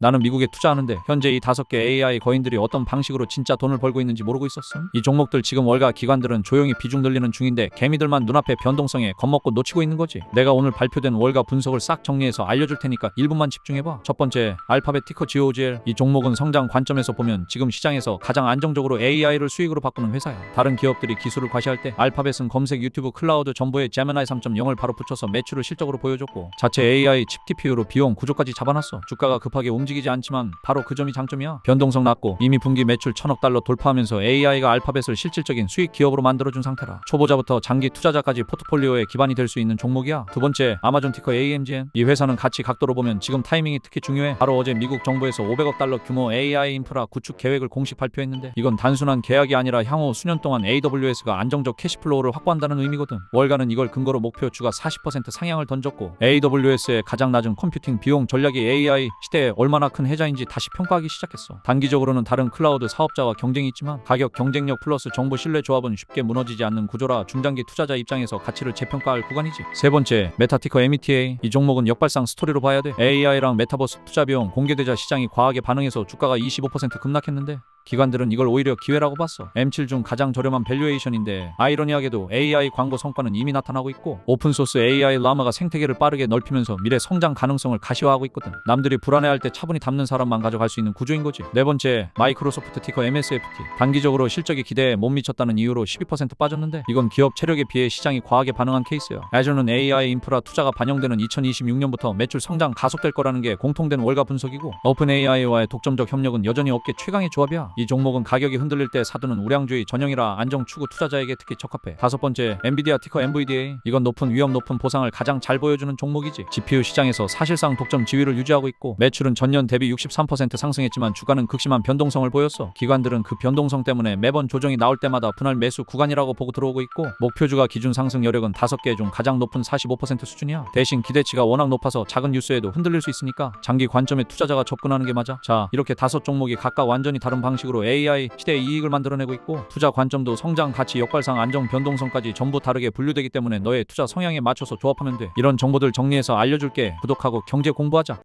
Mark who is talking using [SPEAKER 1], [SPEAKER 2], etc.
[SPEAKER 1] 나는 미국에 투자하는데 현재 이 다섯 개 AI 거인들이 어떤 방식으로 진짜 돈을 벌고 있는지 모르고 있었음. 이 종목들 지금 월가 기관들은 조용히 비중 늘리는 중인데 개미들만 눈앞에 변동성에 겁먹고 놓치고 있는 거지. 내가 오늘 발표된 월가 분석을 싹 정리해서 알려줄 테니까 1분만 집중해봐. 첫 번째, 알파벳 티커 GOGL. 이 종목은 성장 관점에서 보면 지금 시장에서 가장 안정적으로 AI를 수익으로 바꾸는 회사야. 다른 기업들이 기술을 과시할 때 알파벳은 검색 유튜브 클라우드 정보에 제미나이 3.0을 바로 붙여서 매출을 실적으로 보여줬고 자체 AI 칩 TPU로 비용 구조까지 잡아놨어. 주가가 급하게 움직 이지 않지만 바로 그 점이 장점이야. 변동성 낮고 이미 분기 매출 천억 달러 돌파하면서 AI가 알파벳을 실질적인 수익 기업으로 만들어준 상태라. 초보자부터 장기 투자자까지 포트폴리오의 기반이 될 수 있는 종목이야. 두 번째, 아마존 티커 AMGN. 이 회사는 가치 각도로 보면 지금 타이밍이 특히 중요해. 바로 어제 미국 정부에서 500억 달러 규모 AI 인프라 구축 계획을 공식 발표했는데 이건 단순한 계약이 아니라 향후 수년 동안 AWS가 안정적 캐시플로우를 확보한다는 의미거든. 월가는 이걸 근거로 목표 주가 40% 상향을 던졌고 AWS의 가장 낮은 컴퓨팅 비용 전략이 AI 시대에 얼마나 큰 혜자인지 다시 평가하기 시작했어. 단기적으로는 다른 클라우드 사업자와 경쟁이 있지만 가격 경쟁력 플러스 정보 신뢰 조합은 쉽게 무너지지 않는 구조라 중장기 투자자 입장에서 가치를 재평가할 구간이지. 세 번째, 메타티커 META. 이 종목은 역발상 스토리로 봐야 돼. AI랑 메타버스 투자 비용 공개되자 시장이 과하게 반응해서 주가가 25% 급락했는데 기관들은 이걸 오히려 기회라고 봤어. M7 중 가장 저렴한 밸류에이션인데 아이러니하게도 AI 광고 성과는 이미 나타나고 있고 오픈소스 AI 라마가 생태계를 빠르게 넓히면서 미래 성장 가능성을 가시화하고 있거든. 남들이 불안해할 때 차분히 담는 사람만 가져갈 수 있는 구조인 거지. 네 번째, 마이크로소프트 티커 MSFT. 단기적으로 실적이 기대에 못 미쳤다는 이유로 12% 빠졌는데 이건 기업 체력에 비해 시장이 과하게 반응한 케이스예요. 애저는 AI 인프라 투자가 반영되는 2026년부터 매출 성장 가속될 거라는 게 공통된 월가 분석이고 오픈 AI와의 독점적 협력은 여전히 업계 최강의 조합이야. 이 종목은 가격이 흔들릴 때 사두는 우량주의 전형이라 안정 추구 투자자에게 특히 적합해. 다섯 번째, 엔비디아 티커 NVDA. 이건 높은 위험 높은 보상을 가장 잘 보여주는 종목이지. GPU 시장에서 사실상 독점 지위를 유지하고 있고 매출은 전년 대비 63% 상승했지만 주가는 극심한 변동성을 보였어. 기관들은 그 변동성 때문에 매번 조정이 나올 때마다 분할 매수 구간이라고 보고 들어오고 있고 목표주가 기준 상승 여력은 다섯 개중 가장 높은 45% 수준이야. 대신 기대치가 워낙 높아서 작은 뉴스에도 흔들릴 수 있으니까 장기 관점에 투자자가 접근하는 게 맞아. 자, 이렇게 다섯 종목이 각각 완전히 다른 방식으로 AI 시대의 이익을 만들어내고 있고 투자 관점도 성장 가치 역발상 안정 변동성까지 전부 다르게 분류되기 때문에 너의 투자 성향에 맞춰서 조합하면 돼. 이런 정보들 정리해서 알려줄게. 구독하고 경제 공부하자.